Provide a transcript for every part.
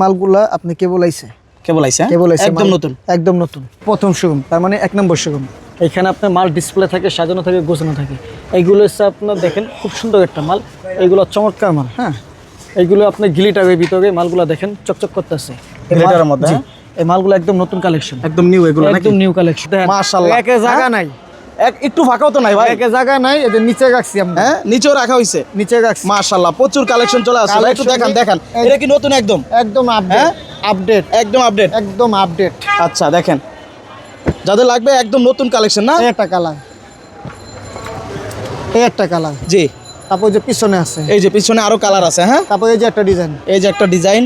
মালগুলা আপনি কে বলাইছে কেবল আইছে হ্যাঁ? কে বলাইছে একদম নতুন। একদম নতুন। প্রথম শোরুম তার মানে এক নম্বর শোরুম এখানে আপনার মাল ডিসপ্লে থাকে সাজানো থাকে গোছানো থাকে। এইগুলো হচ্ছে আপনার দেখেন খুব সুন্দর একটা মাল। এইগুলো চমৎকার মাল হ্যাঁ? এইগুলো আপনার গিলিটারের ভিতরে মালগুলো দেখেন চকচক করতেছে। এই মাল- গ্লিটারের মধ্যে, হ্যাঁ? এই মালগুলো একদম নতুন কালেকশন একদম নিউ এগুলো একদম নিউ কালেকশন মাশাআল্লাহ। একে জায়গা? নাই। এক একটু ফাঁকাও তো নাই ভাই। একে জায়গা নাই এদের নিচে রাখছি আমরা। হ্যাঁ? নিচেও রাখা হইছে? নিচে রাখছি। মাশাআল্লাহ প্রচুর কালেকশন চলে আসছে একটু দেখান। দেখান। এটা কি নতুন একদম? একদম আপডেট হ্যাঁ? আপডেট একদম আপডেট একদম আপডেট আচ্ছা দেখেন। যাদের লাগবে একদম নতুন কালেকশন না? একটা কালার এই একটা কালার জি। তারপর যে পিছনে আছে। এই যে পিছনে আরও কালার আছে হ্যাঁ? তারপর এই যে একটা ডিজাইন এই যে একটা ডিজাইন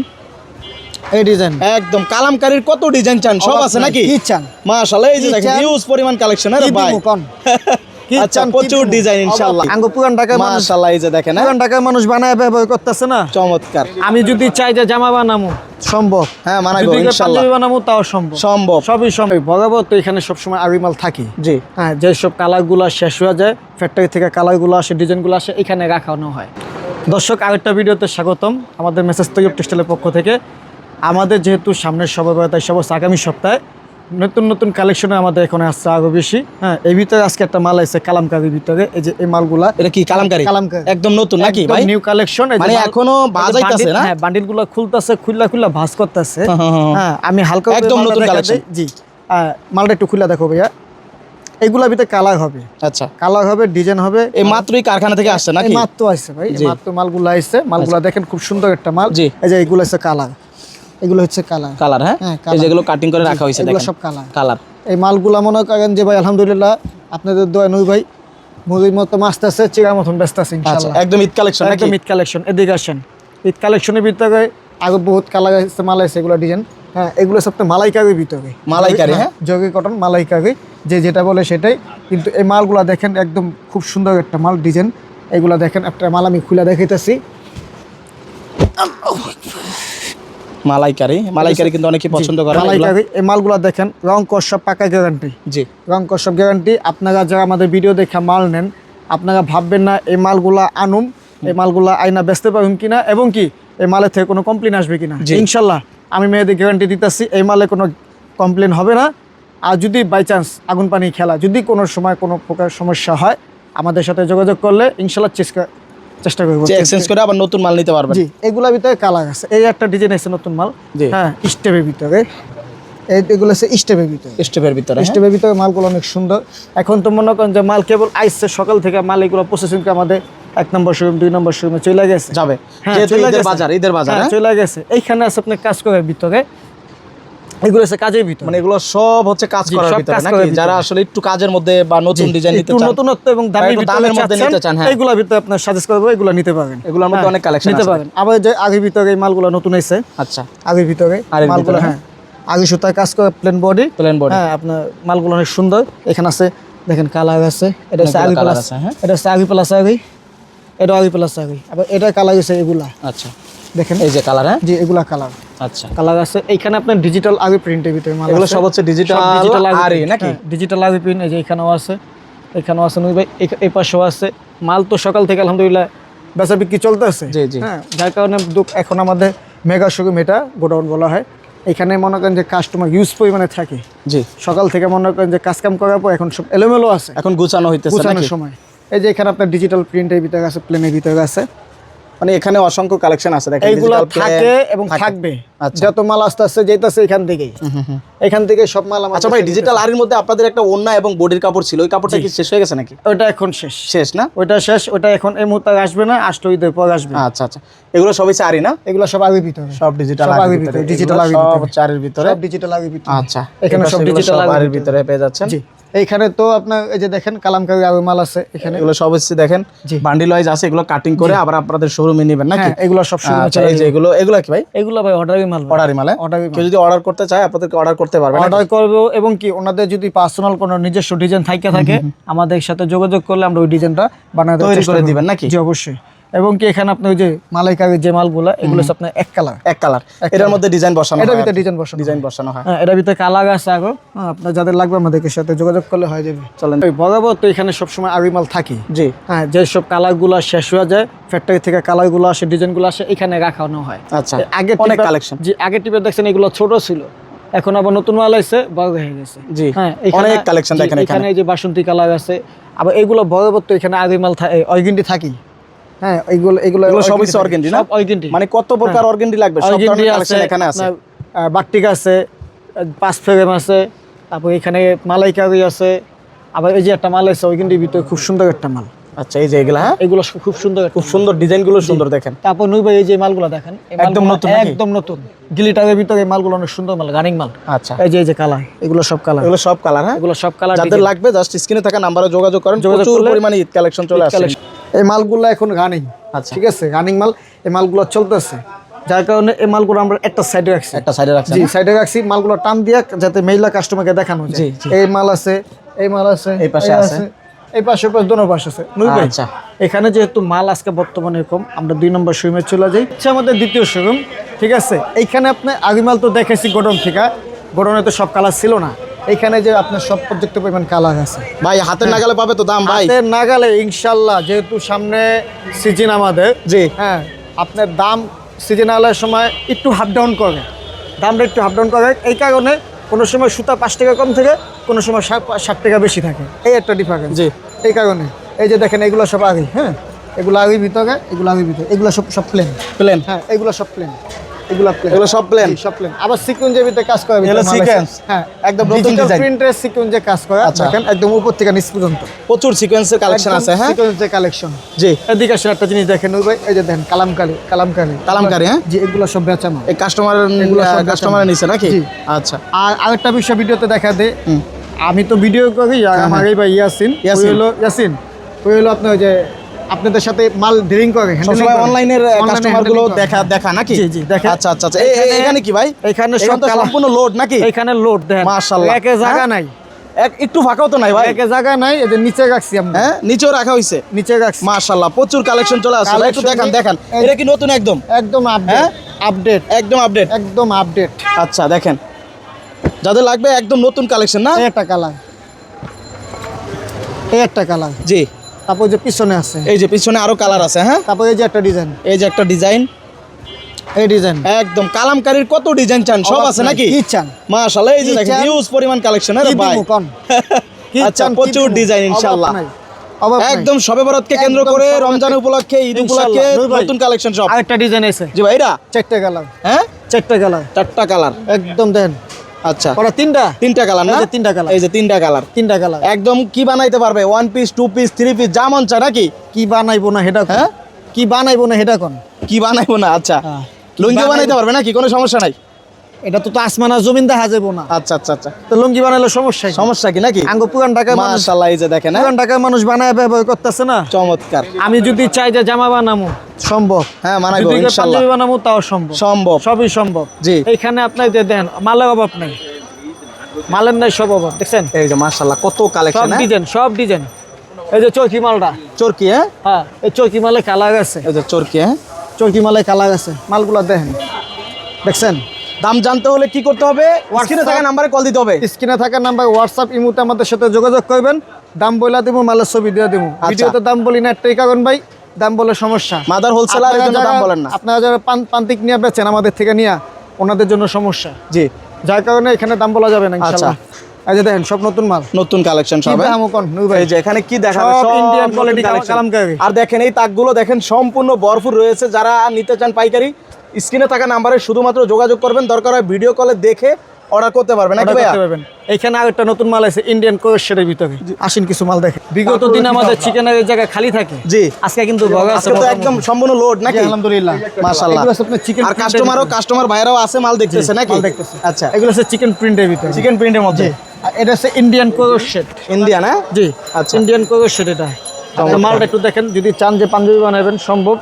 এই ডিজাইন একদম কালামকারীর কত ডিজাইন চান? সব আছে নাকি? কি চান? মাশাআল্লাহ এই যে দেখেন হিউজ পরিমাণ কালেকশন আরে ভাই? দিমু কোন? কি আচ্ছা প্রচুর ডিজাইন ইনশাআল্লাহ। আঙ্গ পুরান ঢাকার মাশাআল্লাহ এই যে দেখেন হ্যাঁ? পুরান ঢাকার মানুষ বানায় ব্যবহার করতেছে না? চমৎকার। আমি যদি চাই যে জামা বানামো। সম্ভব। হ্যাঁ ইনশাআল্লাহ। বানাবো তাও সম্ভব। সম্ভব। সবই সম্ভব। বরাবর তো এখানে সবসময় আরিমাল থাকি। জি। হ্যাঁ যেসব কালার কালারগুলো শেষ হয়ে যায় ফ্যাক্টরি থেকে কালারগুলো আসে ডিজাইন ডিজাইনগুলো আসে এখানে রাখানো হয়। দর্শক আরেকটা ভিডিওতে স্বাগতম। আমাদের মেসেজ তৈরি টেক্সটাইলের পক্ষ থেকে। আমাদের যেহেতু সামনের সবাই তাই সব আগামী সপ্তাহে নতুন নতুন কালেকশনে আমাদের এখানে আসছে আরও বেশি। হ্যাঁ এই ভিতরে আজকে একটা মাল আছে কালামকারির ভিতরে। এই যে এই মালগুলা এটা কি কালামকারী? কালামকারী। একদম নতুন নাকি ভাই? নিউ কালেকশন মানে এখনও বাজাইতাছে না? হ্যাঁ বান্ডিলগুলো খুলতেছে খুললা খুললা ভাঁজ করতেছে। হ্যাঁ, হ্যাঁ, হ্যাঁ। হ্যাঁ আমি হালকা একদম মালটা নতুন। দেই। জি। মালটা একটু খুলে দেখো ভাইয়া। এগুলা ভিতরে কালার হবে। আচ্ছা। কালার হবে ডিজাইন হবে। এই মাত্রই কারখানা থেকে আসছে এই নাকি মাত্র আসছে ভাই মাত্র মালগুলো আসছে মালগুলো দেখেন খুব সুন্দর একটা মাল। জি। এই যে এগুলো হচ্ছে কালার এগুলো হচ্ছে কালার। কালার হ্যাঁ? হ্যাঁ, এই যেগুলো কাটিং করে রাখা হয়েছে এগুলো সব কালার। কালার। এই মালগুলা মনে করেন যে ভাই আলহামদুলিল্লাহ আপনাদের দোয়া নই ভাই মুরগির মতো মাছ আছে চিড়ার মতন ব্যস্ত আছে আচ্ছা ইনশাআল্লাহ। একদম ঈদ কালেকশন একদম ঈদ কালেকশন এদিকে আসেন। ঈদ কালেকশনের ভিতরে আগে বহুত কালার আছে মাল আছে এগুলো ডিজাইন হ্যাঁ এগুলো সব তো মালাইকারির ভিতরে। মালাইকারি, হ্যাঁ? জগি কটন মালাইকারি যে যেটা বলে সেটাই। কিন্তু এই মালগুলো দেখেন একদম খুব সুন্দর একটা মাল ডিজাইন এগুলো দেখেন একটা মাল আমি খুলে দেখাইতেছি। মালাইকারি। মালাইকারি কিন্তু অনেকে পছন্দ করে মালাইকারি এই মালগুলো দেখেন রং কষা পাকা গ্যারান্টি। জি। রং কষব গ্যারান্টি। আপনারা যারা আমাদের ভিডিও দেখে মাল নেন আপনারা ভাববেন না এই মালগুলা আনুম এই মালগুলা আইনা বেচতে পারবেন কিনা এবং কি এই মালের থেকে কোনো কমপ্লেন আসবে কিনা। ইনশাল্লাহ আমি মেয়েদের গ্যারান্টি দিতেছি এই মালে কোনো কমপ্লেন হবে না। আর যদি বাই চান্স আগুন পানি খেলা যদি কোনো সময় কোনো প্রকার সমস্যা হয় আমাদের সাথে যোগাযোগ করলে ইনশাল্লাহ চেষ্টা চেষ্টা করব এক্সচেঞ্জ করে আবার নতুন মাল নিতে পারবেন। জি এগুলোর ভিতরে কালার আছে। এই একটা ডিজাইন আছে নতুন মাল। জি। হ্যাঁ স্টেপের ভিতরে। এগুলো আছে স্টেপের ভিতরে। স্টেপের ভিতরে হ্যাঁ? স্টেপের ভিতরে মালগুলো অনেক সুন্দর। এখন তো মনে করেন যে মাল কেবল আইসছে সকাল থেকে মাল এগুলো প্রসেসিং আমাদের এক নম্বর শোরুম দুই নম্বর শোরুমে চলে গেছে। যাবে। হ্যাঁ, বাজার ঈদের বাজার হ্যাঁ, হ্যাঁ? চলে গেছে। এইখানে আছে আপনি কাজ করার ভিতরে। এগুলো আছে কাজের ভিতরে। মানে এগুলো সব হচ্ছে কাজ করার ভিতরে নাকি? যারা আসলে একটু কাজের মধ্যে বা নতুন ডিজাইন নিতে একটু চান নতুনত্ব এবং দামের দামের মধ্যে নিতে চান হ্যাঁ। এইগুলোর ভিতরে আপনার সাজেস্ট করব এগুলো নিতে পারেন এগুলোর মধ্যে অনেক কালেকশন নিতে পারেন আবার যে আগের ভিতরে এই মালগুলো নতুন এসে আচ্ছা। আগের ভিতরে মালগুলো হ্যাঁ। আগে সুতায় কাজ করে প্লেন বডি প্লেন বডি হ্যাঁ আপনার মালগুলো অনেক সুন্দর। এখানে আছে দেখেন কালার আছে এটা হচ্ছে আগি প্লাস হ্যাঁ। এটা হচ্ছে আগি প্লাস আগি এটা আগি প্লাস আগি আবার এটা কালার আছে এগুলা। আচ্ছা। দেখেন। এই যে কালার হ্যাঁ? যে এগুলা কালার। আচ্ছা। কালার আছে এইখানে আপনার ডিজিটাল আগি প্রিন্টের ভিতরে মাল এগুলো। সব হচ্ছে ডিজিটাল ডিজিটাল আরই নাকি? ডিজিটাল আগি প্রিন্ট এই যে এখানেও আছে। এখানেও আছে নুই ভাই এই- পাশেও আছে। মাল তো সকাল থেকে আলহামদুলিল্লাহ বেচা বিক্রি চলতে আছে জি, জি। হ্যাঁ যার কারণে এখন আমাদের মেগা শোরুম এটা গোডাউন বলা হয়। এখানে মনে করেন যে কাস্টমার ইউজ পরিমাণে থাকে। জি। সকাল থেকে মনে করেন যে কাজ কাম করার পর এখন সব এলোমেলো আছে। এখন গুছানো হইতেছে গুছানোর সময়। এই যে এখানে আপনার ডিজিটাল প্রিন্টের ভিতরে আছে প্লেনের ভিতরে আছে। মানে এখানে অসংখ্য কালেকশন আছে। দেখেন এইগুলো থাকে এবং থাকবে। আচ্ছা। যত মাল আস্তে আস্তে যেতেছে এখান থেকেই। এখান থেকে সব মাল আচ্ছা ভাই ডিজিটাল আরির মধ্যে আপনাদের একটা ওন্না এবং বডির কাপড় ছিল ওই কাপড়টা কি শেষ হয়ে গেছে নাকি? ওটা এখন শেষ। শেষ না? ওইটা শেষ ওটা এখন এই মুহূর্তে আসবে না আসলে ঈদের পর আসবে। আচ্ছা আচ্ছা। এগুলো সবই চারি না? এগুলো সব আগে ভিতরে। সব ডিজিটাল সব আরির আগের ভিতরে। এগুলো আগের সব ভিতরে। চারির ভিতরে। সব ডিজিটাল আগে ভিতরে। আচ্ছা। এখানে সব ডিজিটাল আগের আরির। ভিতরে পেয়ে যাচ্ছেন? জি। এইখানে তো আপনার এই যে দেখেন কালামকারি আগে মাল আছে এখানে। এগুলো সব হচ্ছে দেখেন বান্ডিল ওয়াইজ আছে এগুলো কাটিং করে আবার আপনাদের শোরুমে নেবেন নাকি? হ্যাঁ এগুলো সব শুরু আচ্ছা এই যে এগুলো এগুলো কি ভাই? এগুলো ভাই অর্ডারই মাল অর্ডারই মালে অর্ডারই কেউ যদি অর্ডার করতে চায় আপনাদেরকে অর্ডার করতে পারবে অর্ডার করব এবং কি ওনাদের যদি পার্সোনাল কোনো নিজস্ব ডিজাইন থাকে থাকে আমাদের সাথে যোগাযোগ করলে আমরা ওই ডিজাইনটা বানাতে তৈরি চেষ্টা করে দিবেন নাকি? জি অবশ্যই। এবং কি এখানে আপনি ওই যে মালাইকারি যে মালগুলা এগুলো আপনার এক কালার। এক কালার। এটার মধ্যে ডিজাইন বসানো এটার ভিতরে ডিজাইন বসানো ডিজাইন বসানো হয়। হ্যাঁ এটার ভিতরে কালার আছে আগো। হ্যাঁ, আপনার যাদের লাগবে আমাদেরকে সাথে যোগাযোগ করলে হয়ে যাবে। চলেন। ওই বরাবর তো এখানে সবসময় আরি মাল থাকি। জি। হ্যাঁ যেসব কালারগুলো শেষ হয়ে যায় ফ্যাক্টরি থেকে কালারগুলো আসে ডিজাইনগুলো আসে এখানে রাখানো হয়। আচ্ছা। আগে অনেক কালেকশন জি আগে টিপে দেখছেন এগুলো ছোট ছিল। এখন আবার নতুন মাল আছে বড় হয়ে গেছে। জি। হ্যাঁ অনেক কালেকশন দেখেন এখানে এখানে। এই যে বাসন্তী কালার আছে। আবার এইগুলো বরাবর তো এখানে আগে মাল অর্গেন্ডি থাকি হ্যাঁ এইগুলো এগুলো এগুলো সবই organdy না? অর্গেন্ডি মানে কত প্রকার অর্গেন্ডি লাগবে? সব ধরনের কালেকশন এখানে আছে। আছে পাঁচ ফ্রেম আছে তারপর এখানে মালাইকারি আছে আবার এই যে একটা মাল আছে ভিতরে খুব সুন্দর একটা মাল। আচ্ছা এই যে এগুলা হ্যাঁ? এগুলো খুব সুন্দর খুব সুন্দর ডিজাইনগুলো সুন্দর দেখেন। তারপর নুই ভাই এই যে মালগুলো দেখেন একদম নতুন একদম নতুন। গিলিটারের ভিতরে এই মালগুলো অনেক সুন্দর মাল গানিং মাল। আচ্ছা। এই যে এই যে কালার এগুলো সব কালার এগুলো সব কালার হ্যাঁ? এগুলো সব কালার যাদের লাগবে জাস্ট স্ক্রিনে থাকা নাম্বারে যোগাযোগ করেন। যোগাযোগ প্রচুর পরিমাণে ঈদ কালেকশন চলে আসছে এই মালগুলো এখন রানিং আচ্ছা। ঠিক আছে? রানিং মাল এই মালগুলো চলতেছে। যার কারণে এই মালগুলো আমরা একটা সাইডে রাখছি। একটা সাইডে রাখছেন জি সাইডে রাখছি। মালগুলো টান দিয়ে যাতে মেইলা কাস্টমারকে দেখানো যায়। এই মাল আছে এই মাল আছে এই পাশে আছে। এই পাশে পাশে দোনো পাশে আছে। আচ্ছা। এখানে যেহেতু মাল আজকে বর্তমানে কম আমরা দুই নম্বর শোরুমে চলে যাই। হচ্ছে আমাদের দ্বিতীয় শোরুম ঠিক আছে? এইখানে আপনি আগে মাল তো দেখেছি গোডন থেকে। গোডনে তো সব কালার ছিল না। এইখানে যে আপনার সব পর্যাপ্ত পরিমাণ কালার আছে। ভাই হাতের নাগালে পাবে তো দাম ভাই। হাতের নাগালে ইনশাল্লাহ যেহেতু সামনে সিজন আমাদের জি। হ্যাঁ আপনার দাম সিজনালের সময় একটু হাফ ডাউন করে। দামটা একটু হাফ ডাউন করে। এই কারণে কোনো সময় সুতা পাঁচ টাকা কম থেকে কোনো সময় ষাট টাকা বেশি থাকে। এই একটা ডিফারেন্স জি। এই কারণে এই যে দেখেন এগুলো সব আগে হ্যাঁ এগুলো আগে ভিতরে এগুলো আগে ভিতরে এগুলো সব সব প্লেন প্লেন হ্যাঁ এগুলো সব প্লেন এগুলো এগুলো সব প্লেন সব প্লেন আবার সিকুয়েন্সের কাজ করে এগুলো sequence? হ্যাঁ একদম ডিজিটাল প্রিন্টের সিকুয়েন্সে কাজ করে। আচ্ছা। দেখেন একদম উপর থেকে নিচ পর্যন্ত। প্রচুর সিকোয়েন্সের কালেকশন আছে হ্যাঁ? সিকুয়েন্সের কালেকশন জি। এদিকে আসেন একটা জিনিস দেখেন ওই ভাই এই যে দেখেন কালামকারি কালামকারি। কালামকারি, হ্যাঁ? জি এগুলো সব বেচানো এই কাস্টমার এগুলো সব কাস্টমার নিছে নাকি? আচ্ছা। আর আরেকটা বিষয় ভিডিওতে দেখা দে আমি তো ভিডিও করি আমার এই ভাই ইয়াসিন ওই ইয়াসিন। হলো ইয়াসিন ওই হলো আপনার ওই যে আপনাদের সাথে মাল ডিলিং করে সবসময় অনলাইনের Online কাস্টমারগুলো দেখা দেখা নাকি? জি, জি, দেখেন। আচ্ছা আচ্ছা আচ্ছা। এখানে- কি ভাই? এখানে সম্পূর্ণ লোড নাকি? এখানে লোড দেন মাশাআল্লাহ। একে জায়গা হ্যাঁ? নাই। এক একটু ফাঁকাও তো নাই ভাই। একে জায়গা নাই এই যে নিচে রাখছি আমরা। হ্যাঁ? নিচেও রাখা হইছে? নিচে রাখছি। মাশাআল্লাহ প্রচুর কালেকশন চলে আসছে ভাই, একটু দেখান দেখান। এটা কি নতুন একদম? একদম আপডেট হ্যাঁ? আপডেট একদম আপডেট একদম আপডেট আচ্ছা দেখেন। যাদের লাগবে একদম নতুন কালেকশন না? একটা কালার এই একটা কালার জি। তারপর যে পিছনে আছে। এই যে পিছনে আরও কালার আছে হ্যাঁ? তারপর এই যে একটা ডিজাইন এই যে একটা ডিজাইন এই ডিজাইন একদম কালামকারীর কত ডিজাইন চান? সব আছে নাকি? কি চান? মাশাআল্লাহ এই যে দেখেন হিউজ পরিমাণ কালেকশন আরে ভাই। কি আচ্ছা চান, প্রচুর ডিজাইন ইনশাআল্লাহ। একদম সবে বরাতকে কেন্দ্র করে রমজান উপলক্ষে ঈদ উপলক্ষে। নতুন কালেকশন সব। আরেকটা ডিজাইন আছে। জি ভাই এটা চারটে কালার হ্যাঁ? চারটে কালার চারটা কালার একদম দেন। আচ্ছা। ওরা তিনটা? তিনটা কালার না? তিনটা colour। এই যে তিনটা কালার। তিনটা কালার। একদম কি বানাইতে পারবে? One piece two piece three piece যা মন চায় নাকি? কি বানাইবো না হেডা হ্যাঁ? কি বানাইবো না হেডা কোন? কি বানাইবো না? আচ্ছা। হ্যাঁ। লুঙ্গি বানাইতে পারবে নাকি? কোনো সমস্যা নাই? এটা তো আসমানা জমিন দেখা যাব না। আচ্ছা আচ্ছা আচ্ছা। তো লুঙ্গি বানাইলে সমস্যা সমস্যা কি নাকি? আঙ্গ পুরান ঢাকায় মানুষ মাশাআল্লাহ এই যে দেখেন হ্যাঁ? পুরান ঢাকায় মানুষ বানায় ব্যবহার করতেছে না। চমৎকার। আমি যদি চাই যে জামা বানামো। সম্ভব। হ্যাঁ মানাইবো যদি ইনশাআল্লাহ বানাবো তাও সম্ভব। সম্ভব। সবই সম্ভব। জি। এইখানে আপনার যে দেন মালের অভাব নাই। মালের নাই সব অভাব দেখছেন? এই যে মাশাআল্লাহ কত কালেকশন হ্যাঁ? ডিজাইন সব ডিজাইন। এই যে চৌকি মালটা। চরকি হ্যাঁ? হ্যাঁ এই চৌকি মালে কালার আছে। এই যে চরকি হ্যাঁ? চৌকি মালে কালার আছে। মালগুলা দেখেন। দেখছেন? দাম জানতে হলে কি করতে হবে? স্ক্রিনে থাকা নাম্বারে কল দিতে হবে। স্ক্রিনে থাকা নাম্বার হোয়াটসঅ্যাপ ইমুতে আমাদের সাথে যোগাযোগ করবেন। দাম বইলা দেবো মালের ছবি দিয়ে দেবো আচ্ছা। ভিডিওতে দাম বলি না একটাই কারণ ভাই। দাম বলে সমস্যা। মাদার হোলসেলার এর জন্য দাম বলেন না। আপনারা যারা পান- পান্তিক নিয়ে বেচেন আমাদের থেকে নিয়ে ওনাদের জন্য সমস্যা। জি। যার কারণে এখানে দাম বলা যাবে না ইনশাআল্লাহ এই যে দেখেন সব নতুন মাল। নতুন কালেকশন সব হ্যাঁ? এই যে এখানে কি দেখাবে? সব। আর দেখেন এই তাকগুলো দেখেন সম্পূর্ণ ভরপুর রয়েছে। যারা নিতে চান পাইকারি স্ক্রিনে থাকা নাম্বারে শুধুমাত্র যোগাযোগ করবেন। দরকার হয় ভিডিও কলে দেখে অর্ডার করতে পারবেন নাকি ভাইয়া? এখানে আরেকটা নতুন মাল আছে ইন্ডিয়ান ভিতরে। আসেন কিছু মাল দেখে বিগত দিন আমাদের চিকেনের জায়গা খালি থাকে। জি। আজকে কিন্তু আজকে তো একদম সম্পূর্ণ লোড নাকি? আলহামদুলিল্লাহ। মাশাআল্লাহ। এগুলো আপনার চিকেন আর কাস্টমারও কাস্টমার ভাইরাও আছে মাল দেখতেছে নাকি মাল দেখতেছে। আচ্ছা। এগুলো চিকেন প্রিন্টের ভিতরে। চিকেন প্রিন্টের মধ্যে। এটা হচ্ছে ইন্ডিয়ান কোয়েশ্চেন ইন্ডিয়ান হ্যাঁ? জি আচ্ছা। ইন্ডিয়ান কোয়েশ্চেন এটা। মালটা একটু দেখেন যদি চান যে পাঞ্জাবি বানাবেন সম্ভব।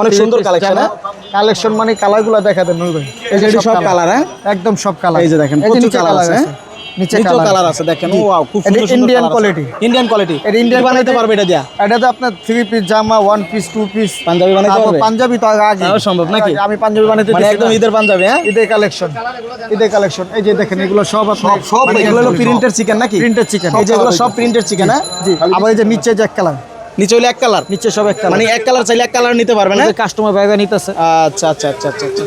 অনেক সুন্দর হ্যাঁ? কালেকশন মানে কালারগুলো দেখা দেন ভাই। এই যে সব কালার হ্যাঁ? একদম সব কালার এই যে দেখেন, প্রচুর colour আছে? নিচে কালার আছে। দেখেন ওয়াও খুব সুন্দর Indian colour ইন্ডিয়ান কোয়ালিটি এটা ইন্ডিয়ান বানাইতে পারবে এটা দিয়া? এটাতে আপনার থ্রি পিস জামা one piece two piece Punjabi বানাইতে পারবে? পাঞ্জাবি তো আগে। সম্ভব নাকি? আমি পাঞ্জাবি বানাইতে মানে একদম। ঈদের পাঞ্জাবি হ্যাঁ? ঈদের কালেকশন ঈদের কালেকশন এই যে দেখেন এগুলো সব আপনার সব এগুলো হলো প্রিন্টের চিকেন নাকি? প্রিন্টেড চিকেন এই যে এগুলো সব প্রিন্টের চিকেন হ্যাঁ? জি আবার এই যে নিচে যে এক কালার নিচে হলো এক কালার? নিচে সব এক কালার। মানে এক কালার চাইলে এক কালার নিতে পারবে না? কাস্টমার নিতেছে। আচ্ছা আচ্ছা আচ্ছা আচ্ছা আচ্ছা।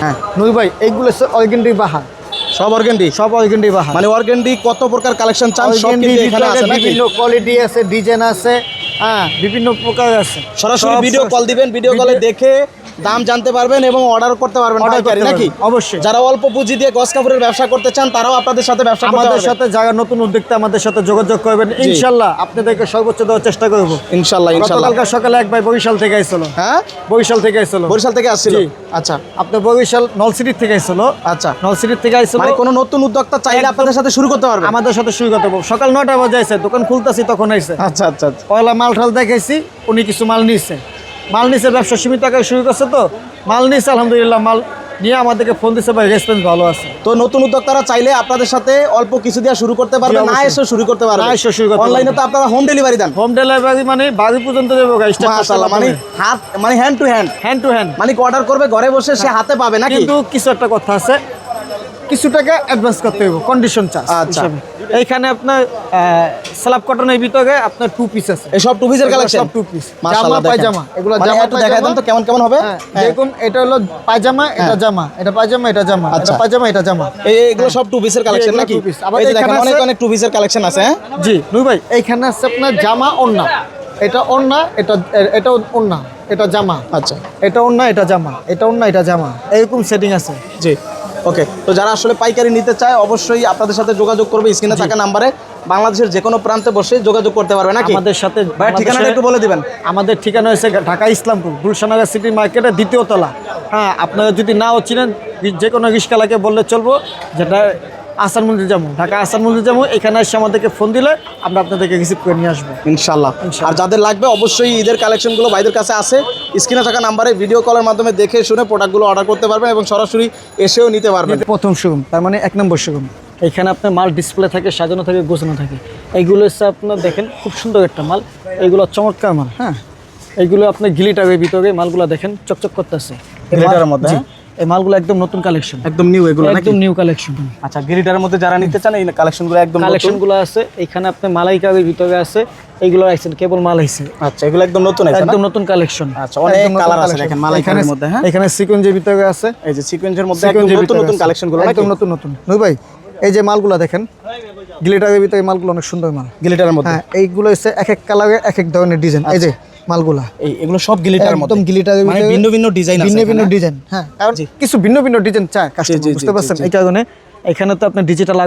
হ্যাঁ। নুই ভাই এইগুলো অর্গেন্ডি বাহার। সব অর্গেন্ডি? সব অর্গেন্ডি বাহার। মানে অর্গেন্ডি কত প্রকার কালেকশন চান সব কিন্তু এখানে আছে বিভিন্ন কোয়ালিটি আছে ডিজাইন আছে হ্যাঁ বিভিন্ন প্রকার আছে। সরাসরি ভিডিও কল দিবেন ভিডিও কলে দেখে দাম জানতে পারবেন এবং অর্ডার করতে পারবেন পাইকারি নাকি? অবশ্যই। যারা অল্প পুঁজি দিয়ে গস কাপড়ের ব্যবসা করতে চান তারাও আপনাদের সাথে ব্যবসা আমাদের সাথে যারা নতুন উদ্যোক্তা আমাদের সাথে যোগাযোগ করবেন ইনশাল্লাহ আপনাদেরকে সর্বোচ্চ দেওয়ার চেষ্টা করব। ইনশাল্লাহ ইনশাল্লাহ। গতকালকে সকালে এক ভাই বরিশাল থেকে আইছিল হ্যাঁ? বরিশাল থেকে আইছিল বরিশাল থেকে আসছিল? আচ্ছা। আপনার বরিশাল নলসিটির থেকে আইছিল আচ্ছা। নলসিটির থেকে আইছিল মানে কোনো নতুন উদ্যোক্তা চাইলে আপনাদের সাথে শুরু করতে পারবেন আমাদের সাথে শুরু করতে পারব। সকাল নয়টা বাজে আইছে দোকান খুলতেছি তখন আইছে আচ্ছা আচ্ছা আচ্ছা। পয়লা মাল ঠাল দেখাইছি উনি কিছু মাল নিচ্ছে মাল নিচ্ছে ব্যবসা সীমিত আকারে শুরু করছে তো। মাল নিচ্ছে আলহামদুলিল্লাহ মাল নিয়ে আমাদেরকে ফোন দিচ্ছে ভাই রেসপন্স ভালো আছে। তো নতুন উদ্যোক্তারা চাইলে আপনাদের সাথে অল্প কিছু দিয়ে শুরু করতে পারবে না এসে শুরু করতে পারবে না এসেও শুরু করতে অনলাইনে তো আপনারা হোম ডেলিভারি দেন। হোম ডেলিভারি মানে বাড়ি পর্যন্ত দেবো মাশাআল্লাহ মানে হাত মানে hand to hand hand to hand মানে অর্ডার করবে ঘরে বসে সে হাতে পাবে নাকি? কিন্তু কিছু একটা কথা আছে কিছু টাকা অ্যাডভান্স করতে হবে কন্ডিশন চার্জ আচ্ছা। এইখানে আপনার স্ল্যাব কটনের ভিতরে আপনার টু পিস আছে। এই সব টু পিসের কালেকশন সব piece। মাশাআল্লাহ জামা, পায়জামা। এগুলো মানে জামা, একটু দেখাই দেন তো কেমন কেমন হবে? হ্যাঁ, হ্যাঁ। দেখুন এটা হলো পায়জামা এটা জামা এটা পায়জামা এটা জামা এটা আচ্ছা। পায়জামা এটা জামা। এই এগুলো সব টু পিসের কালেকশন নাকি? এই দেখেন অনেক অনেক টু পিসের কালেকশন আছে হ্যাঁ? জি নুই ভাই এইখানে আছে আপনার জামা ওন্না এটা ওন্না এটা এটা ওন্না এটা জামা। আচ্ছা। এটা ওন্না এটা জামা এটা ওন্না এটা জামা। এরকম সেটিং আছে। জি। ওকে তো যারা আসলে পাইকারি নিতে চায় অবশ্যই আপনাদের সাথে যোগাযোগ করবে স্ক্রিনে থাকা নাম্বারে। বাংলাদেশের যে কোনো প্রান্তে বসে যোগাযোগ করতে পারবে নাকি? আমাদের সাথে ভাই ঠিকানাটা একটু বলে দিবেন। আমাদের ঠিকানা হয়েছে ঢাকা ইসলামপুর গুলশানগর সিটি মার্কেটের দ্বিতীয় তলা। হ্যাঁ আপনারা যদি নাও চিনেন যে কোনো রিস্কালাকে বললে চলবো যেটা আসান মন্দির যাব। ঢাকা আসান মন্দির যাব এখানে এসে আমাদেরকে ফোন দিলে আমরা আপনাদেরকে রিসিভ করে নিয়ে আসব। ইনশাল্লাহ। আর যাদের লাগবে অবশ্যই ঈদের কালেকশনগুলো ভাইদের কাছে আছে। স্ক্রিনে থাকা নাম্বারে ভিডিও কলের মাধ্যমে দেখে শুনে প্রোডাক্টগুলো অর্ডার করতে পারবেন এবং সরাসরি এসেও নিতে পারবেন। প্রথম শোরুম তার মানে এক নম্বর শোরুম এখানে আপনার মাল ডিসপ্লে থাকে সাজানো থাকে গোছানো থাকে। এইগুলো হচ্ছে আপনার দেখেন খুব সুন্দর একটা মাল। এইগুলো চমৎকার মাল হ্যাঁ? এইগুলো আপনার গিলিটারের ভিতরে মালগুলো দেখেন চকচক করতেছে। গ্লিটারের মধ্যে? এই মালগুলো একদম নতুন কালেকশন একদম নিউ এগুলো একদম নিউ কালেকশন আচ্ছা মধ্যে যারা নিতে চান এই কালেকশনগুলো একদম কালেকশনগুলো আছে এখানে আপনার মালাইকারের ভিতরে আছে এইগুলো আইছেন কেবল মাল আইছে। আচ্ছা এগুলো একদম নতুন না একদম নতুন কালেকশন আচ্ছা, অনেক colour আছে দেখেন মালাইকারের মধ্যে, হ্যাঁ? এখানে সিকোয়েন্সের ভিতরে আছে। এই যে সিকোয়েন্সের মধ্যে একদম নতুন নতুন কালেকশনগুলো একদম নতুন নতুন। নই ভাই এই যে মালগুলো দেখেন গ্লিটারের ভিতরে মালগুলো অনেক সুন্দর মাল। গিলিটারের মধ্যে? হ্যাঁ এইগুলো হচ্ছে এক এক কালারের এক এক ধরনের ডিজাইন এই যে মালগুলা। এই এগুলো সব মধ্যে। একদম মানে ভিন্ন ভিন্ন ডিজাইন আছে ভিন্ন ভিন্ন ডিজাইন হ্যাঁ। কারণ কিছু ভিন্ন ভিন্ন ডিজাইন চায় কাস্টমার বুঝতে পারছেন? এই কারণে এখানে তো আপনার ডিজিটাল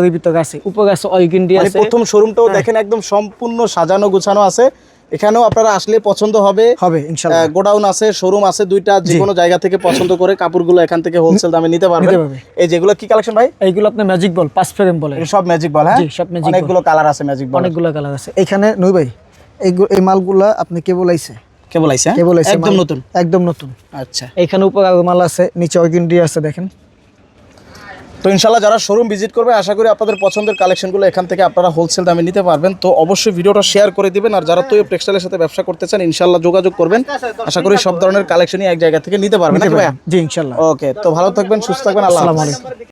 আছে। উপরে আছে অয়গিন্ডি মানে আছে। প্রথম শোরুমটাও দেখেন একদম সম্পূর্ণ সাজানো গুছানো আছে। এখানেও আপনারা আসলে পছন্দ হবে। হবে ইনশাআল্লাহ গোডাউন আছে শোরুম আছে দুইটা যে কোনো জায়গা থেকে পছন্দ করে কাপড়গুলো এখান থেকে হোলসেল দামে নিতে পারবেন। পারবে। এই যেগুলো কি কালেকশন ভাই? এইগুলো আপনার ম্যাজিক বল পাঁচ ফ্রেম বলে। সব ম্যাজিক বল হ্যাঁ? সব ball। অনেকগুলো কালার আছে ম্যাজিক বল অনেকগুলো কালার আছে। এখানে নই ভাই এই মালগুলা আপনি কেবল আইছে। কেবল আইছে হ্যাঁ? কেবল আইছে একদম নতুন? একদম নতুন। আচ্ছা। এখানে উপর মাল আছে নিচে অয়গিন্ডি আছে দেখেন। তো ইনশাল্লাহ যারা শোরুম ভিজিট করবে আশা করি আপনাদের পছন্দের কালেকশনগুলো এখান থেকে আপনারা হোলসেল দামে নিতে পারবেন। তো অবশ্যই ভিডিওটা শেয়ার করে দিবেন আর যারা তৈব টেক্সটাইলের সাথে ব্যবসা করতে চান ইনশাল্লাহ যোগাযোগ করবেন। আশা করি সব ধরনের কালেকশনই এক জায়গা থেকে নিতে পারবেন জি ইনশাল্লাহ ওকে তো ভালো থাকবেন সুস্থ থাকবেন আল্লাহ